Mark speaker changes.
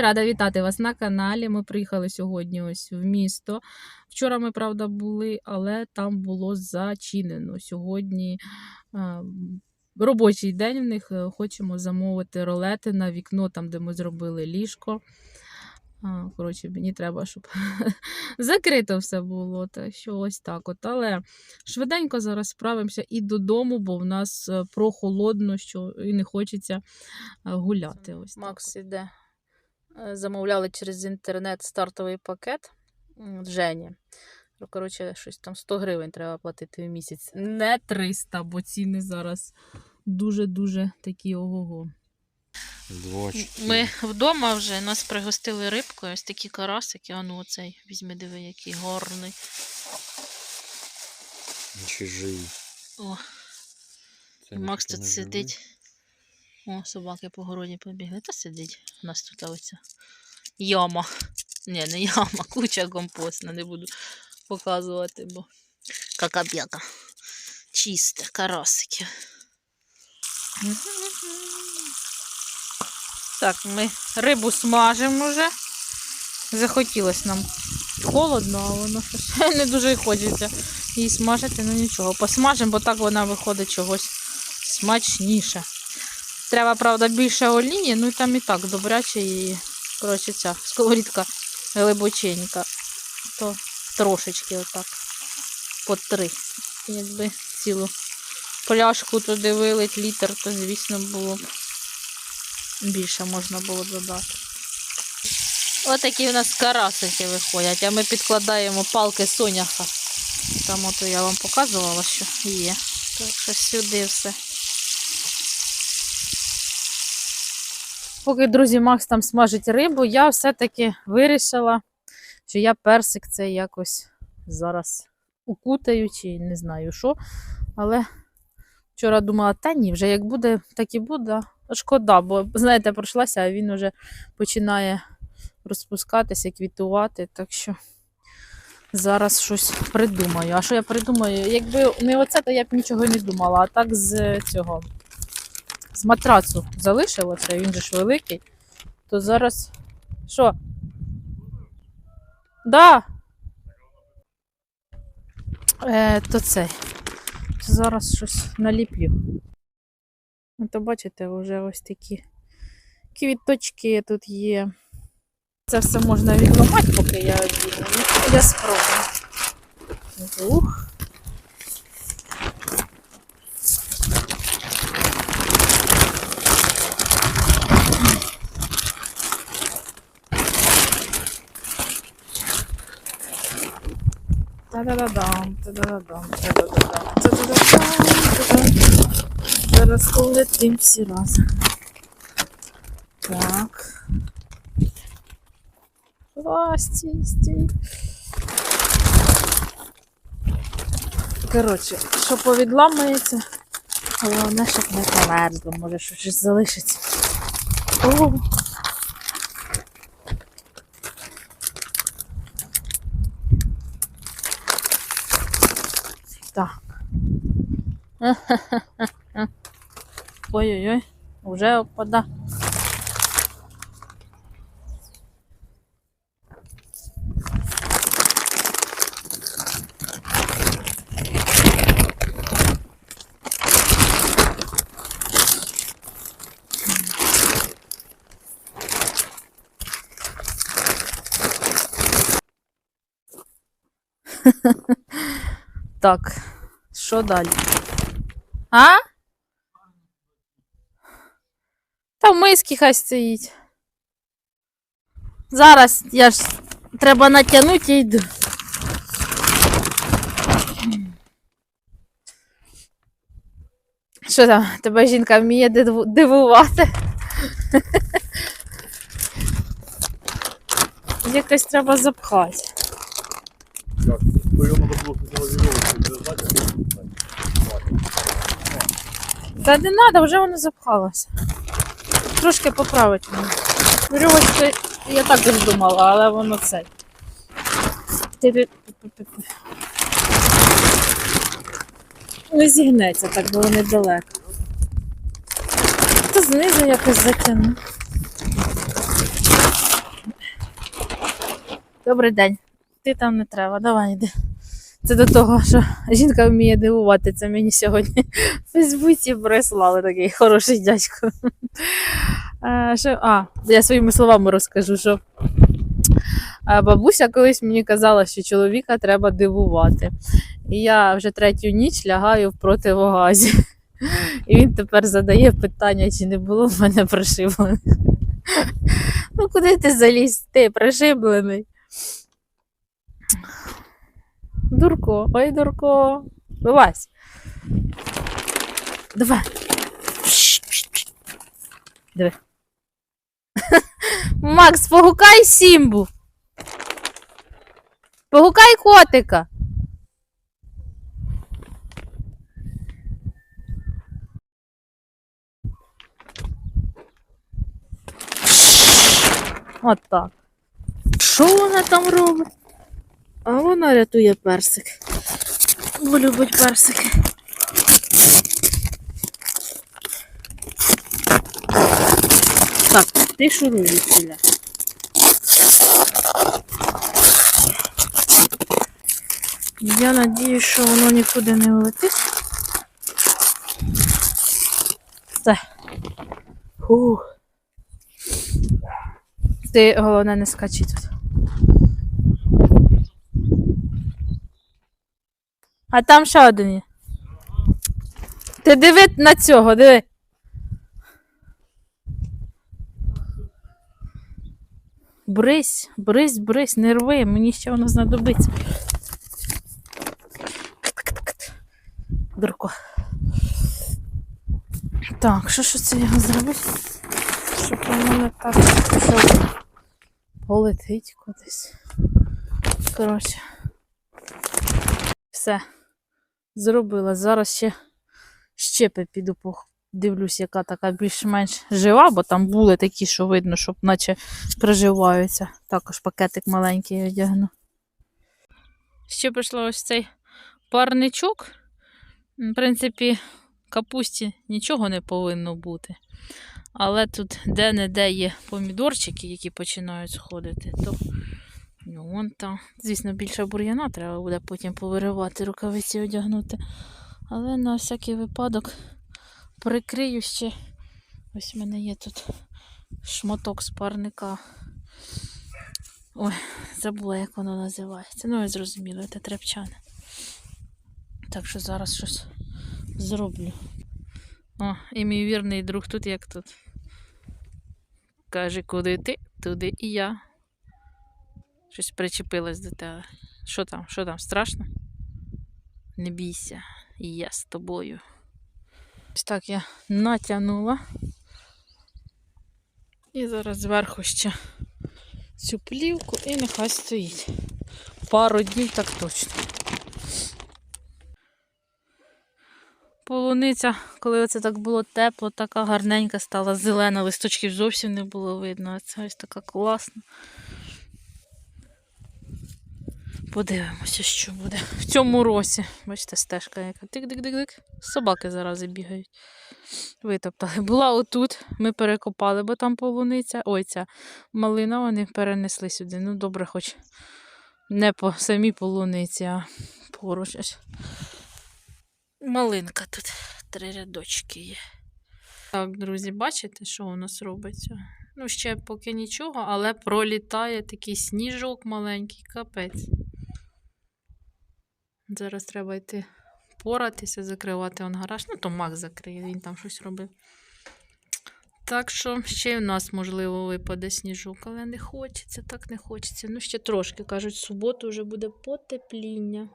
Speaker 1: Рада вітати вас на каналі. Ми приїхали сьогодні ось в місто. Вчора ми, правда, були, але там було зачинено. Сьогодні е, робочий день в них. Хочемо замовити ролети на вікно, там, де ми зробили ліжко. А, Коротше, мені треба, щоб закрито все було. Так що ось так от. Але швиденько зараз справимося і додому, бо в нас е, прохолодно, що і не хочеться е, гуляти. Ось
Speaker 2: Макс іде. Е, Замовляли через інтернет стартовий пакет Жені. Ну, Коротше, щось там 100 гривень треба платити в місяць.
Speaker 1: не 300, бо ціни зараз дуже-дуже такі ого-го.
Speaker 3: Двочки.
Speaker 2: Ми вдома вже нас пригостили рибкою, ось такі карасики. А ну оцей, візьми, диви, який гарний.
Speaker 3: Чужий.
Speaker 2: О,
Speaker 3: Це
Speaker 2: Макс тут сидить. О, собаки по городі побігли. Та сидить. У нас тут оця яма. Ні, не яма, куча компостна, не буду показувати, бо какаб'яка. Чисте, карасики. Так, ми рибу смажимо вже. Захотілося нам холодно, а воно щось не дуже хочеться її смажити, ну нічого. Посмажимо, бо так вона виходить чогось смачніше. Треба, правда, більше олії, ну і там і так добряче і, коротше, ця сковорідка глибоченька. То трошечки отак. По три. Якби цілу пляшку туди вилить літр, то, звісно, було б більше можна було додати. Отакі у нас карасики виходять, а ми підкладаємо палки соняха. Там ото я вам показувала, що є. Так що сюди все.
Speaker 1: Поки, друзі, Макс там смажить рибу, я все-таки вирішила, що я персик це якось зараз укутаю, чи не знаю що. Але вчора думала, та ні, вже як буде, так і буде. Шкода, бо, знаєте, пройшлася, а він вже починає розпускатися, квітувати. Так що зараз щось придумаю. А що я придумаю? Якби не оце, то я б нічого не думала, а так з цього з матрацу залишилося, він же ж великий, то зараз. Що? Да. Е, то це. Зараз щось наліплю. Ну, то бачите, вже ось такі квіточки тут є. Це все можна відламати, поки я. Ну, Я спробую. Ух. Та-да-да-дам. Зараз полетим всі разом. Так. А, стій, стій. Коротше, що повідламується, головне, щоб не померзло, може щось залишиться. О, Так. Ой-ой-ой, уже опада. Так, що далі? А? Та в миски хай стоїть. Зараз я ж треба натягнути і йду. Що там, тебе жінка вміє дивувати? Якось треба запхати.
Speaker 4: Так, бо його надо було завозити, зв'язати.
Speaker 1: Та не треба, вже воно запхалося. Трошки поправити мені. Вірьовочки я також думала, але воно це. Не зігнеться так, бо вони далеко. Та знизу якось затягну. Добрий день. Ти там не треба, давай йди. Це до того, що жінка вміє дивувати. Це мені сьогодні в Фейсбуці прислали такий хороший дядько. А, а, я своїми словами розкажу, що бабуся колись мені казала, що чоловіка треба дивувати. І я вже третю ніч лягаю в противогазі. І він тепер задає питання, чи не було в мене пришиблених. Ну, куди ти заліз? Ти пришиблений? Дурко, ой, дурко. Вилазь. Давай. Диви. Макс, погукай Сімбу. Погукай котика. От так. Що вона там робить? А вона рятує персик. Бо любить персики. Так, ти шуруй відсіля. Я надіюсь, що воно нікуди не влетить. Все. Фух. Ти головне не скачи тут. А там ще один є. Ти диви на цього, диви. Брись, брись, брись, не рви, мені ще воно знадобиться. Дурко. Так, що ж це його зробити? Щоб воно не так що полетить кудись. Коротше. Все. Зробила. Зараз ще щепи піду дивлюсь, яка така більш-менш жива, бо там були такі, що видно, що наче приживаються. Також пакетик маленький одягну. Ще прийшла ось цей парничок. В принципі, капусті нічого не повинно бути. Але тут де-не-де є помідорчики, які починають сходити, то ну, вон там. Звісно, більше бур'яна треба буде потім повиривати, рукавиці одягнути. Але на всякий випадок прикрию ще. Ось в мене є тут шматок з парника. Ой, забула, як воно називається. Ну, я зрозуміла, це тряпчане. Так що зараз щось зроблю. О, і мій вірний друг тут як тут. Каже, куди ти, туди і я. Щось причепилось до тебе. Що там? Що там? Страшно? Не бійся, я з тобою. Ось так я натягнула. І зараз зверху ще цю плівку і нехай стоїть. Пару днів так точно. Полуниця, коли оце так було тепло, така гарненька стала зелена, листочків зовсім не було видно. А це ось така класна. Подивимося, що буде в цьому році. Бачите, стежка яка. Тик-дик-дик-дик. Собаки зараз бігають. Витоптали. Була отут, ми перекопали, бо там полуниця. Ой, ця малина вони перенесли сюди. Ну, добре, хоч не по самій полуниці, а поруч. ось. Малинка тут. Три рядочки є. Так, друзі, бачите, що у нас робиться? Ну, ще поки нічого, але пролітає такий сніжок маленький, капець. Зараз треба йти поратися, закривати он гараж. Ну, то Мак закриє, він там щось робив. Так що ще й в нас, можливо, випаде сніжок, але не хочеться, так не хочеться. Ну, ще трошки. Кажуть, в суботу вже буде потепління.